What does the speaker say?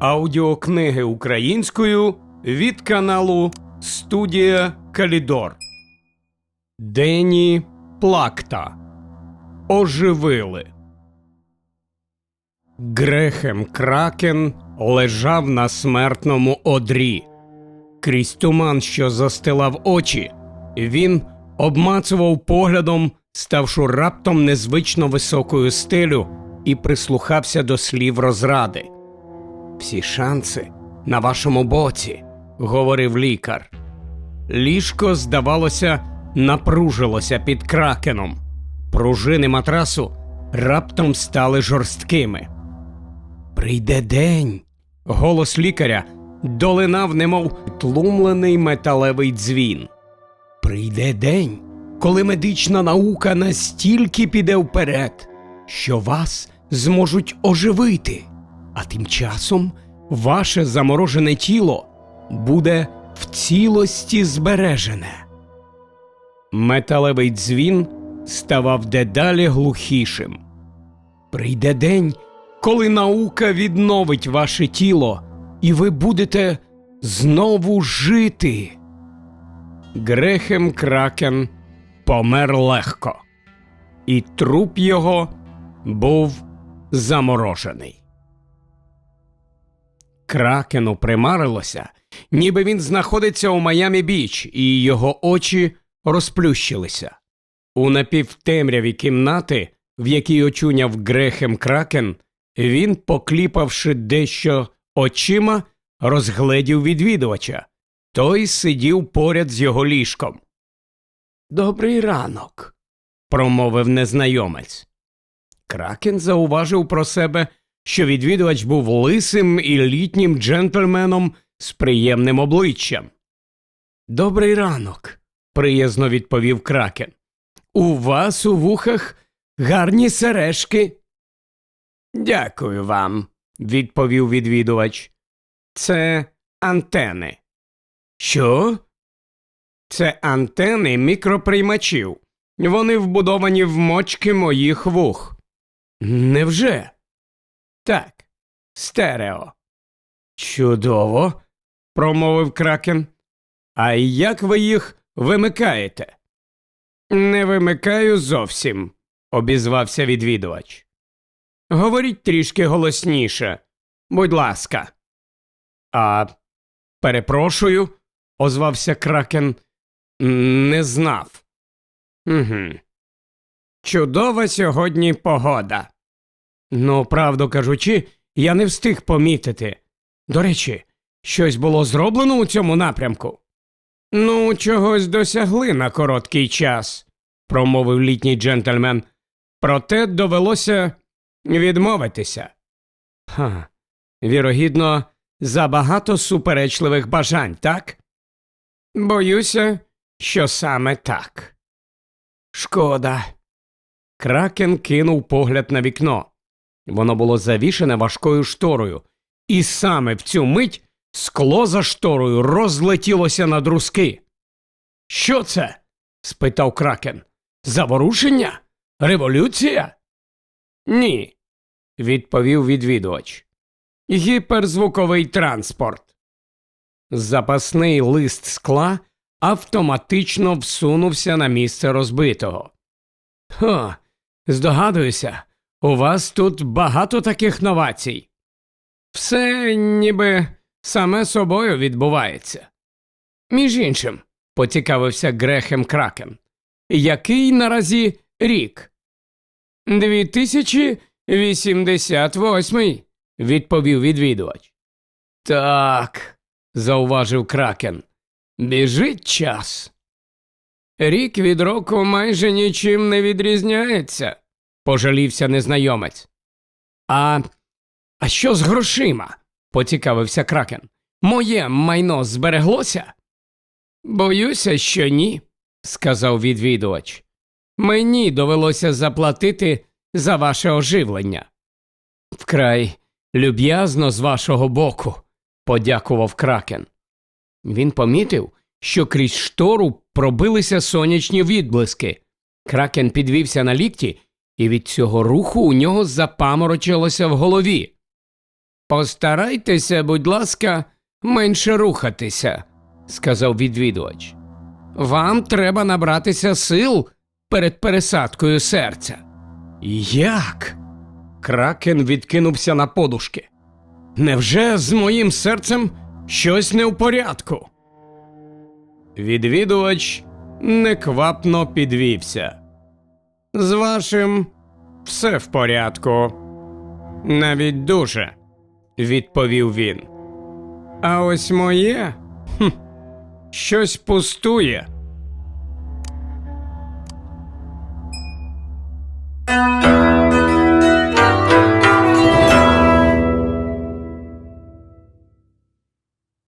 Аудіокниги українською від каналу Студія Калідор. Дені Плакта. Оживили. Грехем Кракен лежав на смертному одрі. Крізь туман, що застилав очі, він обмацував поглядом, ставши раптом незвично високою стелю, і прислухався до слів розради. Всі шанси на вашому боці, говорив лікар. Ліжко, здавалося, напружилося під кракеном. Пружини матрасу раптом стали жорсткими. Прийде день. Голос лікаря долинав, немов тлумлений металевий дзвін. Прийде день, коли медична наука настільки піде вперед, що вас зможуть оживити, а тим часом ваше заморожене тіло буде в цілості збережене. Металевий дзвін ставав дедалі глухішим. Прийде день, коли наука відновить ваше тіло, і ви будете знову жити. Грехем Кракен помер легко, і труп його був заморожений. Кракену примарилося, ніби він знаходиться у Майамі Біч, і його очі розплющилися. У напівтемряві кімнати, в якій очуняв Грехем Кракен, він, покліпавши дещо очима, розгледів відвідувача. Той сидів поряд з його ліжком. Добрий ранок, промовив незнайомець. Кракен зауважив про себе, що відвідувач був лисим і літнім джентльменом з приємним обличчям. Добрий ранок, приязно відповів Кракен. У вас у вухах гарні сережки. Дякую вам, відповів відвідувач. Це антени. Що? Це антени мікроприймачів. Вони вбудовані в мочки моїх вух. Невже? Так, стерео. Чудово, промовив кракен. А як ви їх вимикаєте? Не вимикаю зовсім, обізвався відвідувач. Говоріть трішки голосніше, будь ласка. А перепрошую, озвався кракен. Не знав. Угу. Чудова сьогодні погода. Ну, правду кажучи, я не встиг помітити. До речі, щось було зроблено у цьому напрямку. Ну, чогось досягли на короткий час, промовив літній джентльмен. Проте довелося відмовитися. Ха, вірогідно, забагато суперечливих бажань, так? Боюся, що саме так. Шкода. Кракен кинув погляд на вікно. Воно було завішене важкою шторою, і саме в цю мить скло за шторою розлетілося на друзки. Що це? спитав кракен. Заворушення? Революція? Ні, відповів відвідувач. Гіперзвуковий транспорт. Запасний лист скла автоматично всунувся на місце розбитого. Хо, здогадуюся, у вас тут багато таких новацій. Все ніби саме собою відбувається. Між іншим, поцікавився Грехем Кракен. Який наразі рік? 2088, відповів відвідувач. Так, зауважив кракен. Біжить час. Рік від року майже нічим не відрізняється, пожалівся незнайомець. А а що з грошима? поцікавився кракен. Моє майно збереглося? Боюся, що ні, сказав відвідувач. Мені довелося заплатити за ваше оживлення. Вкрай люб'язно з вашого боку, подякував кракен. Він помітив, що крізь штору пробилися сонячні відблиски. Кракен підвівся на лікті і від цього руху у нього запаморочилося в голові. Постарайтеся, будь ласка, менше рухатися, сказав відвідувач. Вам треба набратися сил перед пересадкою серця. Як? Кракен відкинувся на подушки. Невже з моїм серцем Щось не в порядку. Відвідувач неквапно підвівся. З вашим все в порядку. Навіть дуже, відповів він. А ось моє хм, щось пустує.